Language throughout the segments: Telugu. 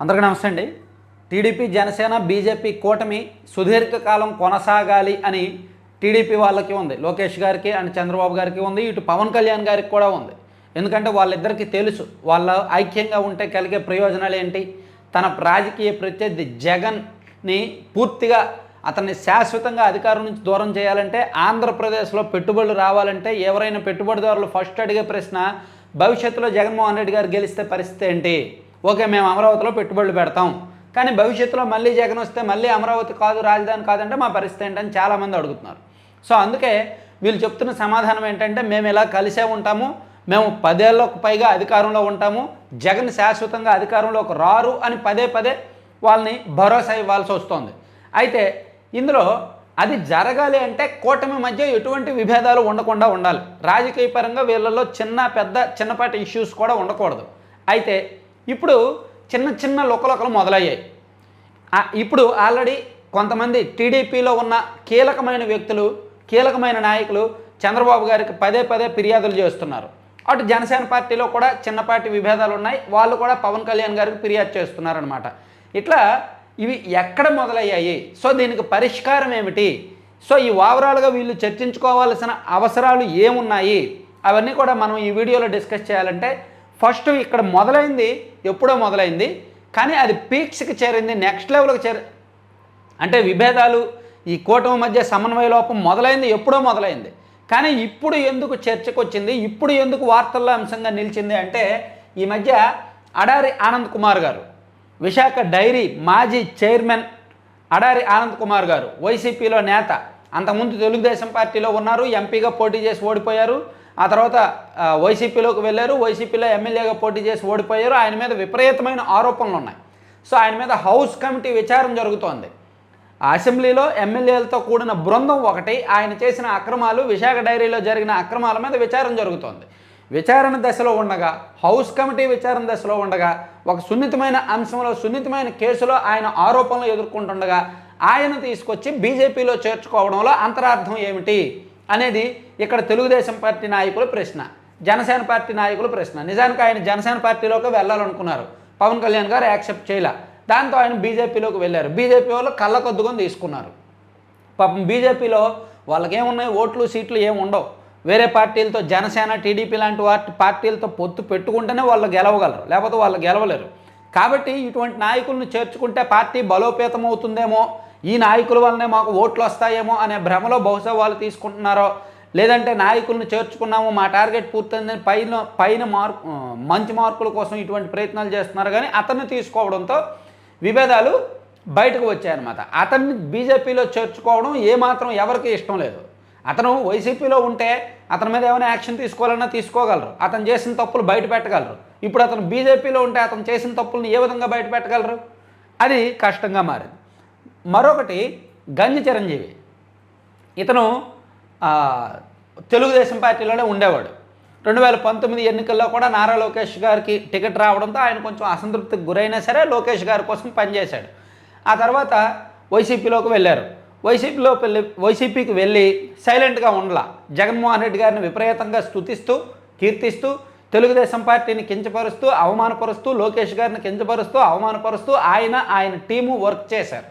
అందరికీ నమస్తే అండి. టీడీపీ జనసేన బీజేపీ కూటమి సుదీర్ఘకాలం కొనసాగాలి అని టీడీపీ వాళ్ళకి ఉంది. లోకేష్ గారికి అండ్ చంద్రబాబు గారికి ఉంది. ఇటు పవన్ కళ్యాణ్ గారికి కూడా ఉంది. ఎందుకంటే వాళ్ళిద్దరికీ తెలుసు వాళ్ళ ఐక్యంగా ఉంటే కలిగే ప్రయోజనాలు ఏంటి? తన రాజకీయ ప్రత్యర్థి జగన్ని పూర్తిగా అతన్ని శాశ్వతంగా అధికారం నుంచి దూరం చేయాలంటే ఆంధ్రప్రదేశ్లో పెట్టుబడులు రావాలంటే ఎవరైనా పెట్టుబడిదారులు ఫస్ట్ అడిగే ప్రశ్న భవిష్యత్తులో జగన్మోహన్ రెడ్డి గారు గెలిస్తే పరిస్థితి ఏంటి? ఓకే మేము అమరావతిలో పెట్టుబడులు పెడతాం. కానీ భవిష్యత్తులో మళ్ళీ జగన్ వస్తే మళ్ళీ అమరావతి కాదు రాజధాని కాదంటే మా పరిస్థితి ఏంటని చాలామంది అడుగుతున్నారు. సో అందుకే వీళ్ళు చెప్తున్న సమాధానం ఏంటంటే మేము ఇలా కలిసే ఉంటాము మేము పదేళ్ళకు పైగా అధికారంలో ఉంటాము జగన్ శాశ్వతంగా అధికారంలోకి రారు అని పదే పదే వాళ్ళని భరోసా ఇవ్వాల్సి వస్తుంది. అయితే ఇందులో అది జరగాలి అంటే కూటమి మధ్య ఎటువంటి విభేదాలు ఉండకుండా ఉండాలి. రాజకీయ పరంగా వీళ్ళలో చిన్న పెద్ద చిన్నపాటి ఇష్యూస్ కూడా ఉండకూడదు. అయితే ఇప్పుడు చిన్న చిన్న లుకలొకలు మొదలయ్యాయి. ఇప్పుడు ఆల్రెడీ కొంతమంది టీడీపీలో ఉన్న కీలకమైన వ్యక్తులు కీలకమైన నాయకులు చంద్రబాబు గారికి పదే పదే ఫిర్యాదులు చేస్తున్నారు. అటు జనసేన పార్టీలో కూడా చిన్నపాటి విభేదాలు ఉన్నాయి. వాళ్ళు కూడా పవన్ కళ్యాణ్ గారికి ఫిర్యాదు చేస్తున్నారనమాట ఇట్లా ఇవి ఎక్కడ మొదలయ్యాయి? సో దీనికి పరిష్కారం ఏమిటి? సో ఈ ఓవరాల్గా వీళ్ళు చర్చించుకోవాల్సిన అవసరాలు ఏమున్నాయి? అవన్నీ కూడా మనం ఈ వీడియోలో డిస్కస్ చేయాలంటే ఫస్ట్ ఇక్కడ మొదలైంది ఎప్పుడో మొదలైంది కానీ అది పీక్స్కి చేరింది నెక్స్ట్ లెవెల్కి చేరి అంటే విభేదాలు ఈ కూటమి మధ్య సమన్వయ లోపం మొదలైంది ఎప్పుడో మొదలైంది. కానీ ఇప్పుడు ఎందుకు చర్చకు వచ్చింది ఇప్పుడు ఎందుకు వార్తల్లో అంశంగా నిలిచింది అంటే ఈ మధ్య అడారి ఆనంద్ కుమార్ గారు విశాఖ డైరీ మాజీ చైర్మన్ అడారి ఆనంద్ కుమార్ గారు వైసీపీలో నేత అంతకుముందు తెలుగుదేశం పార్టీలో ఉన్నారు ఎంపీగా పోటీ చేసి ఓడిపోయారు ఆ తర్వాత వైసీపీలోకి వెళ్ళారు. వైసీపీలో ఎమ్మెల్యేగా పోటీ చేసి ఓడిపోయారు. ఆయన మీద విపరీతమైన ఆరోపణలు ఉన్నాయి. సో ఆయన మీద హౌస్ కమిటీ విచారణ జరుగుతోంది. అసెంబ్లీలో ఎమ్మెల్యేలతో కూడిన బృందం ఒకటి ఆయన చేసిన అక్రమాలు విశాఖ డైరీలో జరిగిన అక్రమాల మీద విచారణ జరుగుతోంది. విచారణ దశలో ఉండగా హౌస్ కమిటీ విచారణ దశలో ఉండగా ఒక సున్నితమైన అంశంలో సున్నితమైన కేసులో ఆయన ఆరోపణలు ఎదుర్కొంటుండగా ఆయన తీసుకొచ్చి బీజేపీలో చేర్చుకోవడంలో అంతరార్థం ఏమిటి అనేది ఇక్కడ తెలుగుదేశం పార్టీ నాయకుల ప్రశ్న జనసేన పార్టీ నాయకుల ప్రశ్న. నిజానికి ఆయన జనసేన పార్టీలోకి వెళ్ళాలనుకున్నారు. పవన్ కళ్యాణ్ గారు యాక్సెప్ట్ చేయలే. దాంతో ఆయన బీజేపీలోకి వెళ్ళారు. బీజేపీ వాళ్ళు కళ్ళకొద్దుకొని తీసుకున్నారు. పాపం బీజేపీలో వాళ్ళకేమున్నాయి? ఓట్లు సీట్లు ఏమి ఉండవు. వేరే పార్టీలతో జనసేన టీడీపీ లాంటి వాటి పార్టీలతో పొత్తు పెట్టుకుంటేనే వాళ్ళు గెలవగలరు. లేకపోతే వాళ్ళు గెలవలేరు. కాబట్టి ఇటువంటి నాయకులను చేర్చుకుంటే పార్టీ బలోపేతం అవుతుందేమో ఈ నాయకుల వల్లనే మాకు ఓట్లు వస్తాయేమో అనే భ్రమలో బహుశా వాళ్ళు తీసుకుంటున్నారో? లేదంటే నాయకులను చేర్చుకున్నాము మా టార్గెట్ పూర్తయిందని పైన పైన మార్కు మంచి మార్కుల కోసం ఇటువంటి ప్రయత్నాలు చేస్తున్నారు. కానీ అతన్ని తీసుకోవడంతో విభేదాలు బయటకు వచ్చాయన్నమాట. అతన్ని బీజేపీలో చేర్చుకోవడం ఏమాత్రం ఎవరికి ఇష్టం లేదు. అతను వైసీపీలో ఉంటే అతని మీద ఏమైనా యాక్షన్ తీసుకోవాలన్నా తీసుకోగలరు. అతను చేసిన తప్పులు బయట పెట్టగలరు. ఇప్పుడు అతను బీజేపీలో ఉంటే అతను చేసిన తప్పులను ఏ విధంగా బయట పెట్టగలరు? అది కష్టంగా మారింది. మరొకటి గంజి చిరంజీవి. ఇతను తెలుగుదేశం పార్టీలోనే ఉండేవాడు. రెండు వేల పంతొమ్మిది ఎన్నికల్లో కూడా నారా లోకేష్ గారికి టికెట్ రావడంతో ఆయన కొంచెం అసంతృప్తికి గురైనా సరే లోకేష్ గారి కోసం పనిచేశాడు. ఆ తర్వాత వైసీపీలోకి వెళ్ళారు. వైసీపీలో వెళ్ళి వైసీపీకి వెళ్ళి సైలెంట్గా ఉండలా. జగన్మోహన్ రెడ్డి గారిని విపరీతంగా స్తుతిస్తూ కీర్తిస్తూ తెలుగుదేశం పార్టీని కించపరుస్తూ అవమానపరుస్తూ లోకేష్ గారిని కించపరుస్తూ అవమానపరుస్తూ ఆయన ఆయన టీము వర్క్ చేశారు.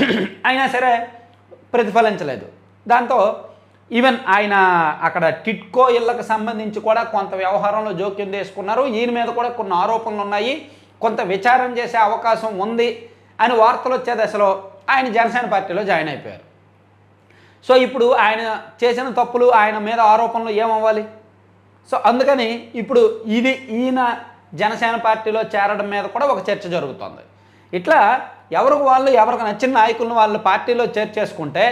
అయినా సరే ప్రతిఫలించలేదు. దాంతో ఈవెన్ ఆయన అక్కడ టిట్కో ఇళ్ళకు సంబంధించి కూడా కొంత వ్యవహారంలో జోక్యం చేసుకున్నారు. ఈయన మీద కూడా కొన్ని ఆరోపణలు ఉన్నాయి. కొంత విచారం చేసే అవకాశం ఉంది అని వార్తలు వచ్చే దశలో ఆయన జనసేన పార్టీలో జాయిన్ అయిపోయారు. సో ఇప్పుడు ఆయన చేసిన తప్పులు ఆయన మీద ఆరోపణలు ఏమవ్వాలి? సో అందుకని ఇప్పుడు ఇది ఈయన జనసేన పార్టీలో చేరడం మీద కూడా ఒక చర్చ జరుగుతుంది. ఇట్లా ఎవరికి వాళ్ళు ఎవరికి నచ్చిన నాయకులను వాళ్ళు పార్టీలో చేర్చేసుకుంటే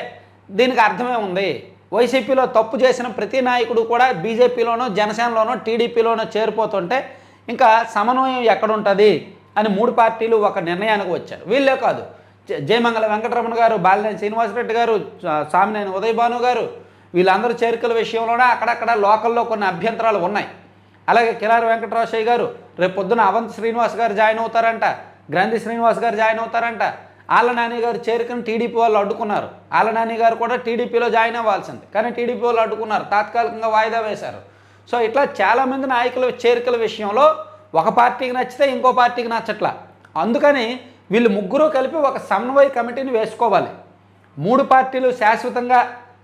దీనికి అర్థమే ఉంది వైసీపీలో తప్పు చేసిన ప్రతి నాయకుడు కూడా బీజేపీలోనో జనసేనలోనో టీడీపీలోనో చేరిపోతుంటే ఇంకా సమన్వయం ఎక్కడుంటుంది అని మూడు పార్టీలు ఒక నిర్ణయానికి వచ్చారు. వీళ్ళే కాదు. జ- జయమంగళ వెంకటరమణ గారు బాలినేని శ్రీనివాసరెడ్డి గారు సామినేని ఉదయభాను గారు వీళ్ళందరూ చేరికల విషయంలోనే అక్కడక్కడ లోకల్లో కొన్ని అభ్యంతరాలు ఉన్నాయి. అలాగే కిలారి వెంకటరాశయ్య గారు రేపు పొద్దున అవంత్ శ్రీనివాస్ గారు జాయిన్ అవుతారంట గ్రంథి శ్రీనివాస్ గారు జాయిన్ అవుతారంట ఆళ్ళ నాని గారు చేరికను టీడీపీ వాళ్ళు అడ్డుకున్నారు. ఆళ్ళ నాని గారు కూడా టీడీపీలో జాయిన్ అవ్వాల్సింది. కానీ టీడీపీ వాళ్ళు అడ్డుకున్నారు. తాత్కాలికంగా వాయిదా వేశారు. సో ఇట్లా చాలామంది నాయకుల చేరికల విషయంలో ఒక పార్టీకి నచ్చితే ఇంకో పార్టీకి నచ్చట్లా. అందుకని వీళ్ళు ముగ్గురు కలిపి ఒక సమన్వయ కమిటీని వేసుకోవాలి. మూడు పార్టీలు శాశ్వతంగా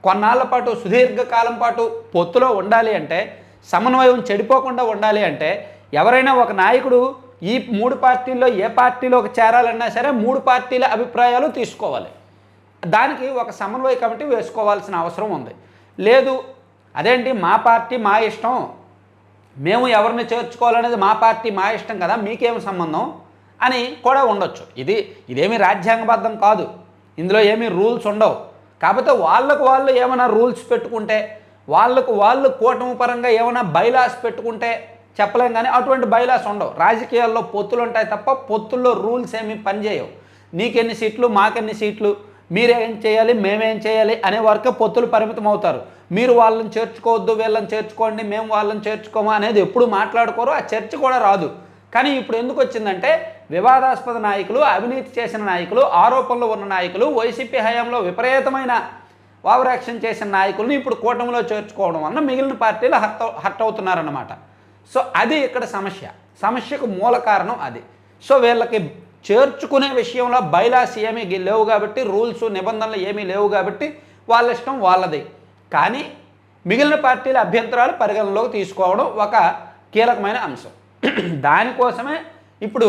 కొన్నాళ్ళ పాటు సుదీర్ఘకాలం పాటు పొత్తులో ఉండాలి అంటే సమన్వయం చెడిపోకుండా ఉండాలి అంటే ఎవరైనా ఒక నాయకుడు ఈ మూడు పార్టీల్లో ఏ పార్టీలోకి చేరాలన్నా సరే మూడు పార్టీల అభిప్రాయాలు తీసుకోవాలి. దానికి ఒక సమన్వయ కమిటీ వేసుకోవాల్సిన అవసరం ఉంది. లేదు అదేంటి మా పార్టీ మా ఇష్టం. మేము ఎవరిని చేర్చుకోవాలనేది మా పార్టీ మా ఇష్టం కదా మీకేం సంబంధం అని కూడా ఉండొచ్చు. ఇది ఇదేమి రాజ్యాంగబద్ధం కాదు. ఇందులో ఏమీ రూల్స్ ఉండవు. కాకపోతే వాళ్ళకు వాళ్ళు ఏమైనా రూల్స్ పెట్టుకుంటే వాళ్ళకు వాళ్ళు కూటమి పరంగా ఏమైనా బైలాస్ పెట్టుకుంటే చెప్పలేం కానీ అటువంటి బైలాస్ ఉండవు. రాజకీయాల్లో పొత్తులు ఉంటాయి తప్ప పొత్తుల్లో రూల్స్ ఏమీ పనిచేయవు. నీకెన్ని సీట్లు మాకెన్ని సీట్లు మీరేం చేయాలి మేమేం చేయాలి అనే వరకే పొత్తులు పరిమితం అవుతారు. మీరు వాళ్ళని చేర్చుకోవద్దు వీళ్ళని చేర్చుకోండి మేము వాళ్ళని చేర్చుకోమా అనేది ఎప్పుడు మాట్లాడుకోరు ఆ చర్చ కూడా రాదు. కానీ ఇప్పుడు ఎందుకు వచ్చిందంటే వివాదాస్పద నాయకులు అవినీతి చేసిన నాయకులు ఆరోపణలు ఉన్న నాయకులు వైసీపీ హయాంలో విపరీతమైన ఓవరాక్షన్ చేసిన నాయకులను ఇప్పుడు కూటమిలో చేర్చుకోవడం వలన మిగిలిన పార్టీలు హర్ట్ హర్ట్ అవుతున్నారన్నమాట. సో అది ఇక్కడ సమస్య. సమస్యకు మూల కారణం అది. సో వీళ్ళకి చేర్చుకునే విషయంలో బైలాస్ ఏమీ లేవు కాబట్టి రూల్స్ నిబంధనలు ఏమీ లేవు కాబట్టి వాళ్ళ ఇష్టం వాళ్ళది. కానీ మిగిలిన పార్టీల అభ్యంతరాలు పరిగణనలోకి తీసుకోవడం ఒక కీలకమైన అంశం. దానికోసమే ఇప్పుడు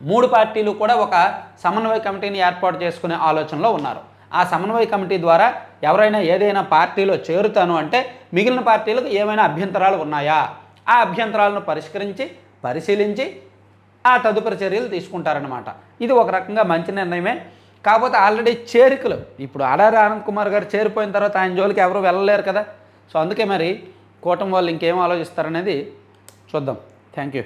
మూడు పార్టీలు కూడా ఒక సమన్వయ కమిటీని ఏర్పాటు చేసుకునే ఆలోచనలో ఉన్నారు. ఆ సమన్వయ కమిటీ ద్వారా ఎవరైనా ఏదైనా పార్టీలో చేరుతాను అంటే మిగిలిన పార్టీలకు ఏమైనా అభ్యంతరాలు ఉన్నాయా? ఆ అభ్యంతరాలను పరిష్కరించి పరిశీలించి ఆ తదుపరి చర్యలు తీసుకుంటారనమాట ఇది ఒక రకంగా మంచి నిర్ణయమే. కాకపోతే ఆల్రెడీ చేరికలు. ఇప్పుడు ఆడారి ఆనంద్ కుమార్ గారు చేరిపోయిన తర్వాత ఆయన జోలికి ఎవరు వెళ్ళలేరు కదా. సో అందుకే మరి కూటమి వాళ్ళు ఇంకేం ఆలోచిస్తారనేది చూద్దాం. Thank you.